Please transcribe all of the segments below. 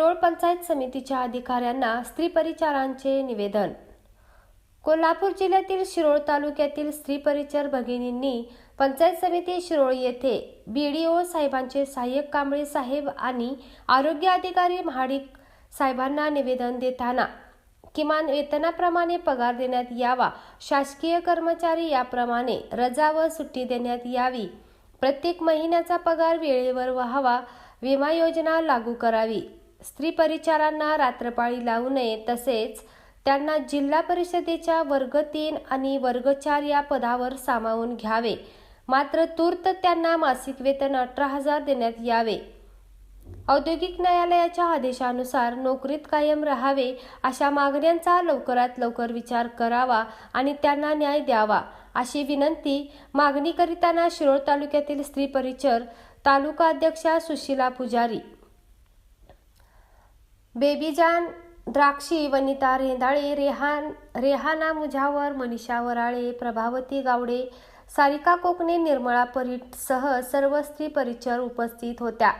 शिरोळ पंचायत समितीच्या अधिकाऱ्यांना स्त्री परिचारांचे निवेदन. कोल्हापूर जिल्ह्यातील शिरोळ तालुक्यातील स्त्री परिचर भगिनींनी पंचायत समिती शिरोळ येथे बी डी ओ साहेबांचे सहाय्यक कांबळे साहेब आणि आरोग्य अधिकारी महाडिक साहेबांना निवेदन देताना किमान वेतनाप्रमाणे पगार देण्यात यावा शासकीय कर्मचारी याप्रमाणे रजा व सुट्टी देण्यात यावी प्रत्येक महिन्याचा पगार वेळेवर व्हावा विमा योजना लागू करावी. स्त्री परिचारांना रात्रपाळी लावू नये तसेच त्यांना जिल्हा परिषदेच्या वर्ग तीन आणि वर्ग चार या पदावर सामावून घ्यावे. मात्र तूर्त त्यांना मासिक वेतन अठरा हजार देण्यात यावे. औद्योगिक न्यायालयाच्या आदेशानुसार नोकरीत कायम राहावे अशा मागण्यांचा लवकरात लवकर विचार करावा आणि त्यांना न्याय द्यावा अशी विनंती मागणी करिताना शिरोळ तालुक्यातील स्त्री परिचर तालुका अध्यक्षा सुशीला पुजारी बेबीजान द्राक्षी वनिता रेंदाळे रेहान रेहाना मुझावर मनीषा वराळे प्रभावती गावडे सारिका कोकणे निर्मळा परीटसह सर्व स्त्री परिचर उपस्थित होत्या.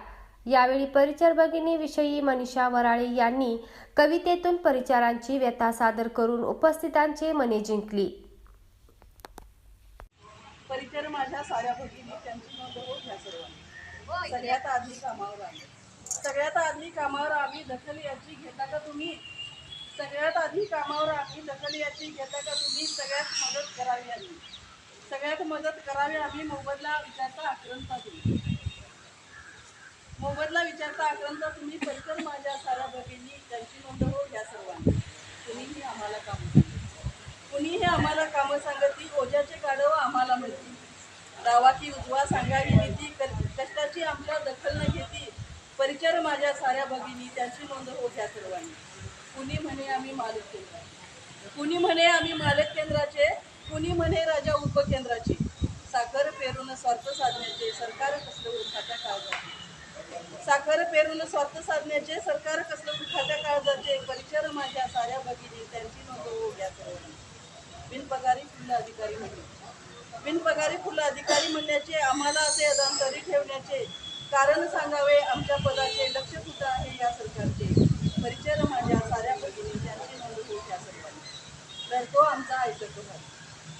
यावेळी परिचर भगिनीविषयी मनीषा वराळे यांनी कवितेतून परिचारांची व्यथा सादर करून उपस्थितांचे मने जिंकली. परिचर माझ्या साऱ्या भगिनी त्यांची नोंद होत सर्वांनी. सगळ्यात आधी कामावर आले. सगळ्यात आधी कामावर आम्ही दखल याची घेता का तुम्ही? सगळ्यात आधी कामावर आम्ही दखल याची घेता का तुम्ही? सगळ्यात मदत करावी आम्ही. सगळ्यात मदत करावी आम्ही मोबदला विचारता आक्रंता तुम्ही. मोबदला विचारता आक्रंता तुम्ही परिसर माझ्या साऱ्या भगिनी त्यांची नोंद हो या सर्वांनी. कुणीही आम्हाला काम कुणीही आम्हाला कामं सांगती ओझ्याचे गाढव आम्हाला मिळतील दावा की उजवा सांगावी नीती कर कष्टाची आमच्या दखल न घेती विचार माझ्या साऱ्या भगिनी त्यांची नोंद हो ह्या सर्वांनी. कुणी म्हणे आम्ही मालक केंद्र? कुणी म्हणे आम्ही मालक केंद्राचे? कुणी म्हणे राजा उपकेंद्राचे? साखर पेरून स्वार्थ साधण्याचे सरकार कसलं उठात्या काळजाचे साखर पेरून स्वार्थ साधण्याचे सरकार कसलं उठात्या काळजाचे परिचर माझ्या साऱ्या भगिनी त्यांची नोंद हो घ्या सर्वांनी. बिनपगारी फुलं अधिकारी म्हणले बिनपगारी फुलं अधिकारी म्हणण्याचे आम्हाला असे अदांतरी ठेवण्याचे कारण सांगावे आमच्या पदाचे लक्ष कुठं आहे या सरकारचे परिचय माझ्या साऱ्या भगिनी त्यांची नोंद होईल त्या सर्वांनी लढतो आमचा ऐटक भारी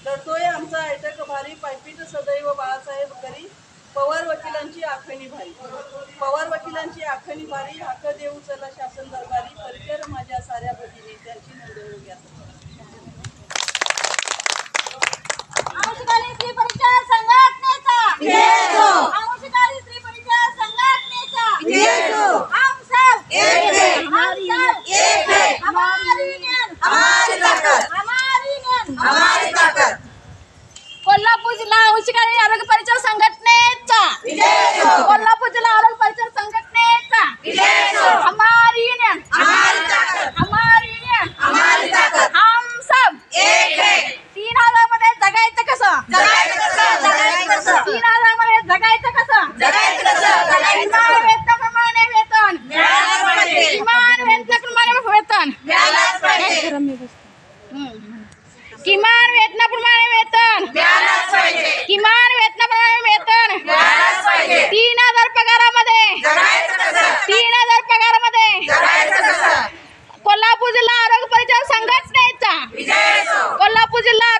लढतोय आमचा ऐटक भारी पायपीट सदैव बाळासाहेब करी पवार वकिलांची आखणी भारी. पवार वकिलांची आखणी भारी. हक्क देऊ चला शासन दरबारी. परिचय माझ्या साऱ्या भगिनी त्यांची नोंद होऊ घ्या सर्वांनी. अंशकाली स्त्री परिचय संघटनेचा अंशकाली स्त्री परिचय संघटनेचा हम सब हम सब हमारी यूनियन हमारी यूनियन कोल्हापूर जिल्हा अंशकाली आरोग्य परिचय संघटनेचा. कोल्हापूर जिल्हा आरोग्य परिचय संघटनेचा. कोल्हापूर जिल्हा